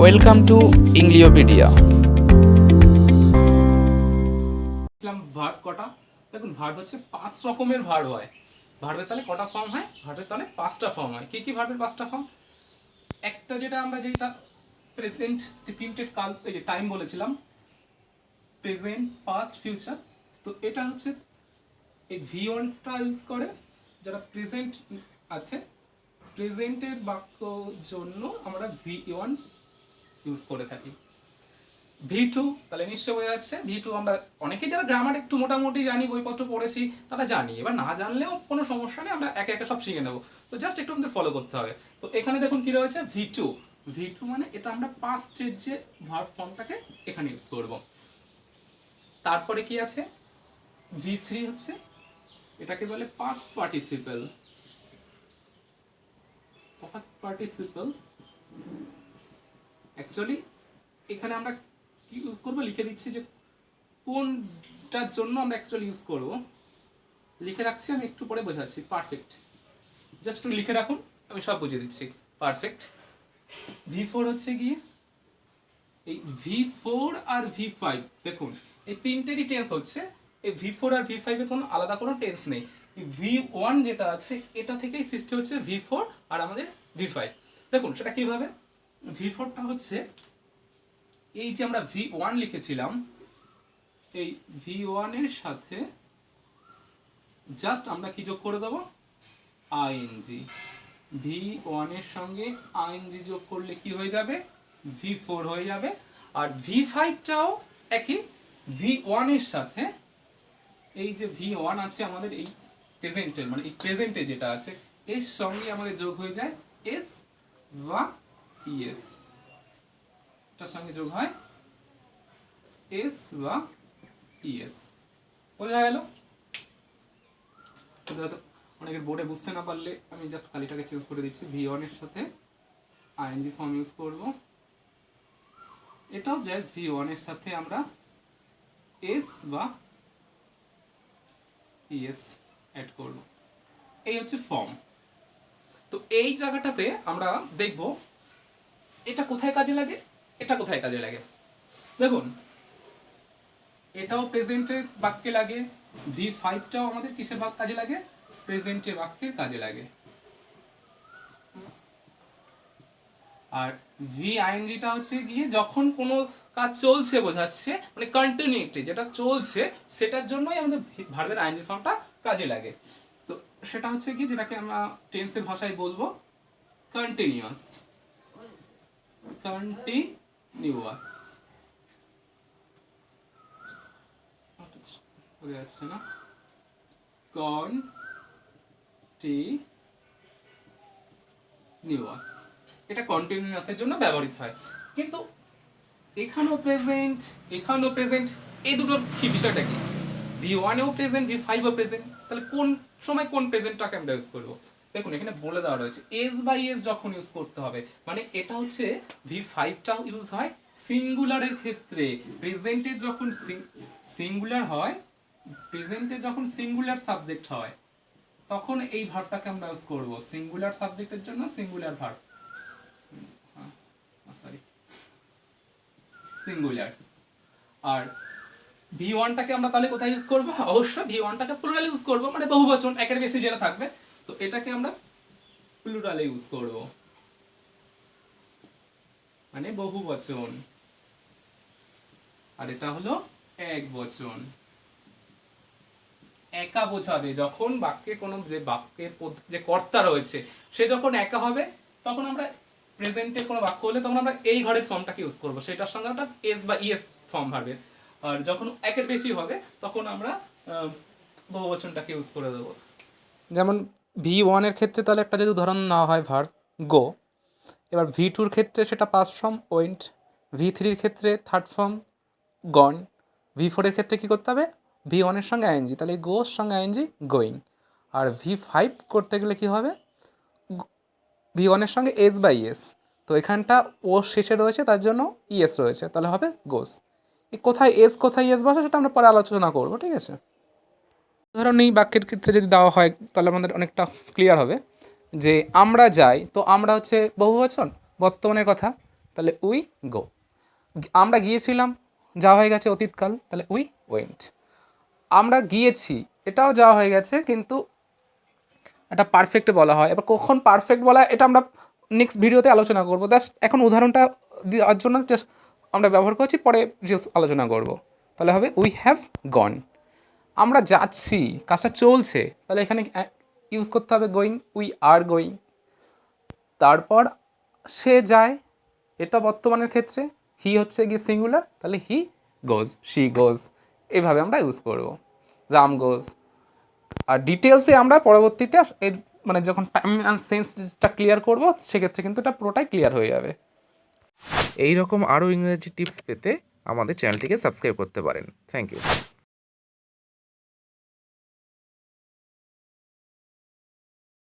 Welcome to ইংলিওপিডিয়া verb কটা। দেখুন verb হচ্ছে পাঁচ রকমের ভার্ব হয়। ভার্বের তাহলে কটা ফর্ম হয়? ভার্বের তাহলে পাঁচটা ফর্ম হয়। কি কি ভার্বের পাঁচটা ফর্ম একটা যেটা আমরা যেটা প্রেজেন্ট তিনটে কাল টাইম বলেছিলাম প্রেজেন্ট পাস্ট ফিউচার তো এটা হচ্ছে এই ভি ওয়ানটা ইউজ করে যারা প্রেজেন্ট আছে প্রেজেন্টের বাক্য জন্য আমরা ভি ওয়ান ইউজ করে থাকি। ভি টু তাহলে নিশ্চয় বোঝা যাচ্ছে ভি টু আমরা অনেকেই যারা গ্রামার একটু মোটামুটি জানি, বইপত্র পড়েছি, তারা জানি। এবার না জানলেও কোনো সমস্যা নেই, আমরা একে একে সব শিখে নেব। তো জাস্ট একটু আমাদের ফলো করতে হবে। তো এখানে দেখুন কি রয়েছে ভি টু ভি টু মানে এটা আমরা পাস্টের যে ভার্ব ফর্মটাকে এখানে ইউজ করব। তারপরে কি আছে? ভি থ্রি হচ্ছে, এটাকে বলে past participle past participle actually এখানে আমরা কি ইউজ করব? লিখে দিচ্ছি যে কোনটার জন্য আমরা অ্যাকচুয়ালি ইউজ করব। লিখে রাখছি, আমি একটু পরে বোঝাচ্ছি। পারফেক্ট জাস্ট একটু লিখে রাখুন, আমি সব বুঝিয়ে দিচ্ছি। পারফেক্ট ভি ফোর হচ্ছে গিয়ে, এই ভি ফোর আর ভি ফাইভ দেখুন, এই তিনটেরই টেন্স হচ্ছে। এই ভি ফোর আর ভি ফাইভে কোনো আলাদা কোনো টেন্স নেই। ভি ওয়ান যেটা আছে, এটা থেকেই সৃষ্টি হচ্ছে ভি ফোর আর আমাদের ভি ফাইভ দেখুন, সেটা কীভাবে? ভি ফোরটা হচ্ছে এই যে আমরা ভি ওয়ান লিখেছিলাম, এই ভি ওয়ানের সাথে জাস্ট আমরা কি যোগ করে দেবো? আইএনজি ভি ওয়ানের সঙ্গে আইএনজি যোগ করলে কি হয়ে যাবে? ভি ফোর হয়ে যাবে। আর ভি ফাইভটাও একই ভি ওয়ানের সাথে এই যে ভি ওয়ান আছে আমাদের এই প্রেজেন্টের মানে এই প্রেজেন্টে যেটা আছে, এর সঙ্গে আমাদের যোগ হয়ে যায় এস বা ইএস এটার সঙ্গে যোগ হয় এস বা ইএস বোঝা গেল। অনেকের বোর্ডে বুঝতে না পারলে আমি জাস্ট কালিটাকে চেঞ্জ করে দিচ্ছি। ভি ওয়ানের সাথে আইএনজি ফর্ম ইউজ করব। এটাও জাস্ট ভি ওয়ানের সাথে আমরা এস বা ইএস অ্যাড করব। এই হচ্ছে ফর্ম তো এই জায়গাটাতে আমরা দেখব এটা কোথায় কাজে লাগে? এটা কোথায় কাজে লাগে? দেখুন, এটাও প্রেজেন্টের বাক্যে লাগে ভি ফাইভটাও আমাদের কিসের বাক কাজে লাগে? প্রেজেন্টের বাক্যের কাজে লাগে। আর ভি আইএনজিটা হচ্ছে গিয়ে যখন কোনো কাজ চলছে বোঝাচ্ছে মানে কন্টিনিউটি যেটা চলছে, সেটার জন্যই আমাদের ভার্বের আইএনজি ফর্মটা কাজে লাগে। তো সেটা হচ্ছে কি, যেটাকে আমরা টেন্সের ভাষায় বলব কন্টিনিউয়াস কন্টিনিউয়াস বোঝা যাচ্ছে না কন টি নিউয়াস এটা কন্টিনিউয়াসের জন্য ব্যবহৃত হয়। কিন্তু এখানেও প্রেজেন্ট এখানেও প্রেজেন্ট এই দুটোর কি বিষয়টা কি? ভি ওয়ানেও প্রেজেন্ট ভি ফাইভও প্রেজেন্ট তাহলে কোন সময় কোন প্রেজেন্টটাকে আমরা ইউজ করব? দেখুন, এখানে বলে দেওয়া রয়েছে এস বাই এস যখন ইউজ করতে হবে মানে এটা হচ্ছে ভি ফাইভটা ইউজ হয় সিঙ্গুলারের ক্ষেত্রে। প্রেজেন্টের যখন সিঙ্গুলার হয় প্রেজেন্টে যখন সিঙ্গুলার সাবজেক্ট হয়, তখন এই ভার্বটাকে আমরা ইউজ করব। সিঙ্গুলার সাবজেক্টের জন্য সিঙ্গুলার ভার্ব সরি সিঙ্গুলার আর ভি ওয়ানটাকে আমরা তাহলে কোথায় ইউজ করব? অবশ্যই ভি ওয়ানটাকে প্লুরাল ইউজ করব মানে বহু বহুবচন, একের বেশি যেটা থাকবে তো এটাকে আমরা প্লুরালে ইউজ করব। মানে বহু বচন। আর এটা হলো এক বচন। একা বোঝাবে যখন বাক্যে কোনো যে বাক্যের যে কর্তা রয়েছে, সে যখন একা হবে, তখন আমরা প্রেজেন্টে কোনো বাক্য হলে তখন আমরা এই ঘরের ফর্মটাকে ইউজ করব। সেটার সঙ্গে আমরা এস বা ইএস ফর্ম ভার্বের আর যখন একের বেশি হবে, তখন আমরা বহুবচনটাকে ইউজ করে দেবো। যেমন ভি ওয়ানের ক্ষেত্রে তাহলে একটা যদি উদাহরণ নেওয়া হয় ভার গো এবার ভি টুর ক্ষেত্রে সেটা পাস ফর্ম ওয়েন্ট ভি থ্রির ক্ষেত্রে থার্ড ফর্ম গন ভি ফোরের ক্ষেত্রে কী করতে হবে? ভি ওয়ানের সঙ্গে আইএনজি তাহলে গোর সঙ্গে আইএনজি গোয়িং আর ভি ফাইভ করতে গেলে কী হবে? ভি ওয়ানের সঙ্গে এস বাই এস তো এখানটা ও শেষে রয়েছে, তার জন্য ইএস রয়েছে, তাহলে হবে গোস এই কোথায় এস কোথায় এস বসে সেটা আমরা পরে আলোচনা করব, ঠিক আছে? ধরুন এই বাক্যের ক্ষেত্রে যদি দেওয়া হয়, তাহলে আমাদের অনেকটা ক্লিয়ার হবে যে আমরা যাই, তো আমরা হচ্ছে বহুবচন, বর্তমানের কথা, তাহলে উই গো আমরা গিয়েছিলাম, যাওয়া হয়ে গেছে অতীতকাল, তাহলে উই ওয়েন্ট আমরা গিয়েছি, এটাও যাওয়া হয়ে গেছে, কিন্তু এটা পারফেক্ট বলা হয়। এবার কখন পারফেক্ট বলা এটা আমরা নেক্সট ভিডিওতে আলোচনা করব। জাস্ট এখন উদাহরণটা দেওয়ার জন্য জাস্ট আমরা ব্যবহার করছি, পরে আলোচনা করব। তাহলে হবে উই হ্যাভ গন আমরা যাচ্ছি, কাজটা চলছে, তাহলে এখানে ইউজ করতে হবে গোয়িং উই আর গোয়িং তারপর সে যায়, এটা বর্তমানের ক্ষেত্রে হি হচ্ছে গিয়ে সিঙ্গুলার তাহলে হি গোজ শি গোজ এভাবে আমরা ইউজ করব, রাম গোজ আর ডিটেলসে আমরা পরবর্তীতে, এর মানে যখন টাইম অ্যান্ড সেন্সটা ক্লিয়ার করব, সেক্ষেত্রে কিন্তু এটা পুরোটাই ক্লিয়ার হয়ে যাবে। এই রকম আরও ইংরেজি টিপস পেতে আমাদের চ্যানেলটিকে সাবস্ক্রাইব করতে পারেন। Thank you